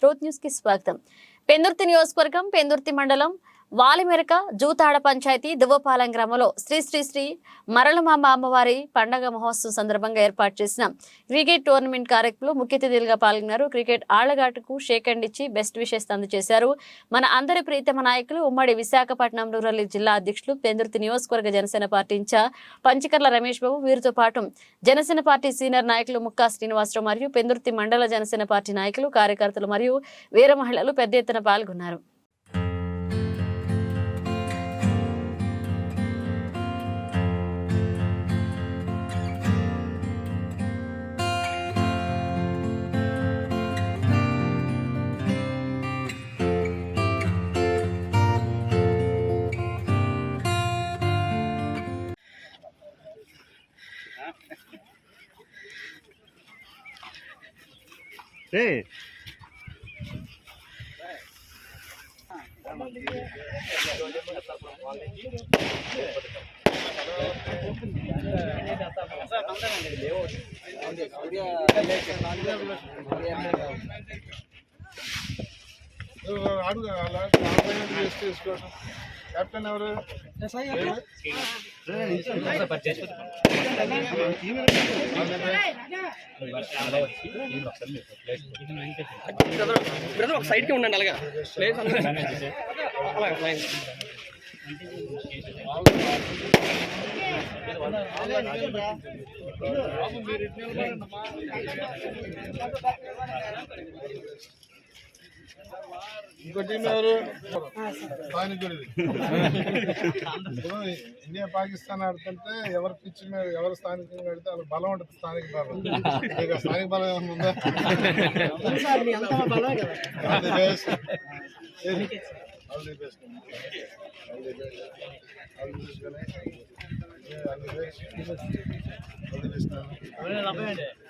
Truth న్యూస్కి స్వాగతం. పెందుర్తి నియోజకవర్గం పెందుర్తి మండలం వాలిమెరక జూతాడ పంచాయతీ దువ్వపాలెం గ్రామంలో శ్రీ శ్రీ శ్రీ మరళమాంబ అమ్మవారి పండగ మహోత్సవం సందర్భంగా ఏర్పాటు చేసిన క్రికెట్ టోర్నమెంట్ కార్యక్రమంలో ముఖ్య అతిథులుగా పాల్గొన్నారు. క్రికెట్ ఆళ్ళగాటుకు షేక్ హ్యాండ్ ఇచ్చి బెస్ట్ విషెస్ అందజేశారు. మన అందరి ప్రీతమ నాయకులు ఉమ్మడి విశాఖపట్నం రూరల్ జిల్లా అధ్యక్షులు పెందుర్తి నియోజకవర్గ జనసేన పార్టీ ఇన్ఛార్జ్ పంచకర్ల రమేష్ బాబు వీరితో పాటు జనసేన పార్టీ సీనియర్ నాయకులు ముక్కా శ్రీనివాసరావు మరియు పెందుర్తి మండల జనసేన పార్టీ నాయకులు కార్యకర్తలు మరియు వీర మహిళలు పెద్ద ఎత్తున పాల్గొన్నారు. Hey. అడుగు అలా ఆన్లైన్ చేసి తీసుకోవడం కెప్టెన్ ఎవరు బ్రదర్ ఒక సైడ్కి ఉండండి అలాగా ప్లేస్ అలాగే ఇంకో టీం ఎవరు? ఇండియా పాకిస్తాన్ ఆడుతుంటే ఎవరు పిచ్చి మీద ఎవరు స్థానికంగా ఆడితే వాళ్ళకి బలం ఉంటుంది స్థానిక బలం. ఇక స్థానిక బలం ఏమైనా ఉందా? All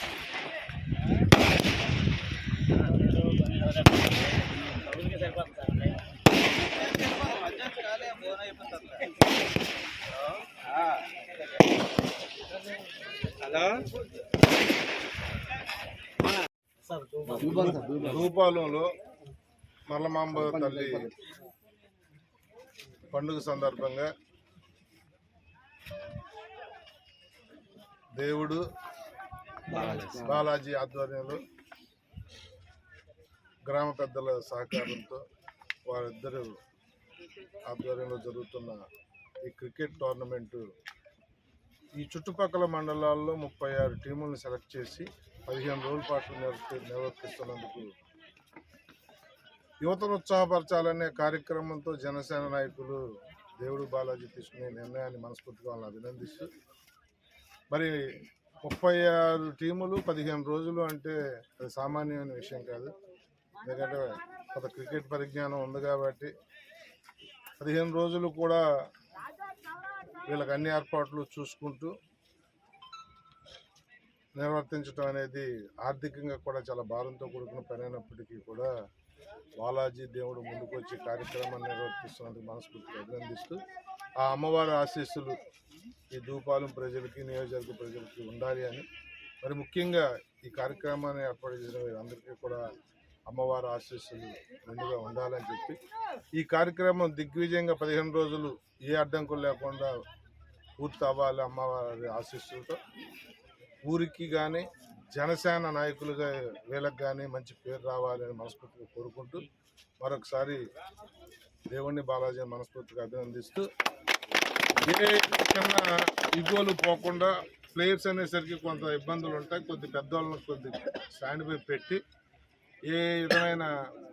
రూపాలంలో మల్లమాంబ తల్లి పండుగ సందర్భంగా దేవుడు బాలాజీ ఆధ్వర్యంలో గ్రామ పెద్దల సహకారంతో వారిద్దరు ఆధ్వర్యంలో జరుగుతున్న ఈ క్రికెట్ టోర్నమెంటు ఈ చుట్టుపక్కల మండలాల్లో ముప్పై ఆరు టీములను సెలెక్ట్ చేసి పదిహేను రోజుల పాటు నిర్వర్తిస్తున్నందుకు యువతను ఉత్సాహపరచాలనే కార్యక్రమంతో జనసేన నాయకులు దేవుడు బాలాజీ తీసుకునే నిర్ణయాన్ని మనస్ఫూర్తిగా వాళ్ళని అభినందిస్తూ మరి ముప్పై ఆరు టీములు పదిహేను రోజులు అంటే అది సామాన్యమైన విషయం కాదు. ఎందుకంటే కొంత క్రికెట్ పరిజ్ఞానం ఉంది కాబట్టి పదిహేను రోజులు కూడా వీళ్ళకి అన్ని ఏర్పాట్లు చూసుకుంటూ నిర్వర్తించడం అనేది ఆర్థికంగా కూడా చాలా భారంతో కూడుకున్న పని అయినప్పటికీ కూడా బాలాజీ దేవుడు ముందుకు వచ్చి కార్యక్రమాన్ని నిర్వర్తిస్తున్నందుకు మనస్ఫూర్తిగా అభినందిస్తూ ఆ అమ్మవారి ఆశీస్సులు ఈ దూపాలం ప్రజలకి నియోజకవర్గ ప్రజలకి ఉండాలి అని. మరి ముఖ్యంగా ఈ కార్యక్రమాన్ని ఏర్పాటు చేసిన వీరందరికీ కూడా అమ్మవారి ఆశీస్సులు ముందుగా ఉండాలని చెప్పి ఈ కార్యక్రమం దిగ్విజయంగా పదిహేను రోజులు ఏ అడ్డంకులు లేకుండా పూర్తి అవ్వాలి అమ్మవారి ఆశీస్సులతో. ఊరికి కానీ జనసేన నాయకులుగా వీళ్ళకి కానీ మంచి పేరు రావాలని మనస్ఫూర్తిగా కోరుకుంటూ మరొకసారి దేవుణ్ణి బాలాజీని మనస్ఫూర్తిగా అభినందిస్తూ ఏ చిన్న ఇగోలు పోకుండా ప్లేయర్స్ అనేసరికి కొంత ఇబ్బందులు ఉంటాయి కొద్ది పెద్దవాళ్ళని కొద్ది స్టాండ్ పై పెట్టి ఏ విధమైన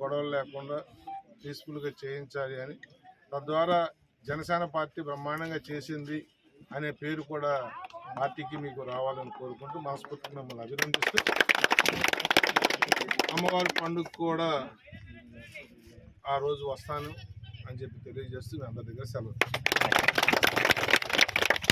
గొడవలు లేకుండా పీస్ఫుల్గా చేయించాలి అని తద్వారా జనసేన పార్టీ బ్రహ్మాండంగా చేసింది అనే పేరు కూడా పార్టీకి మీకు రావాలని కోరుకుంటూ మనస్ఫూర్తిగా మిమ్మల్ని అభినందిస్తూ అమ్మవారి పండుగ కూడా ఆ రోజు వస్తాను అని చెప్పి తెలియజేస్తూ మీ అందరి దగ్గర సెలవు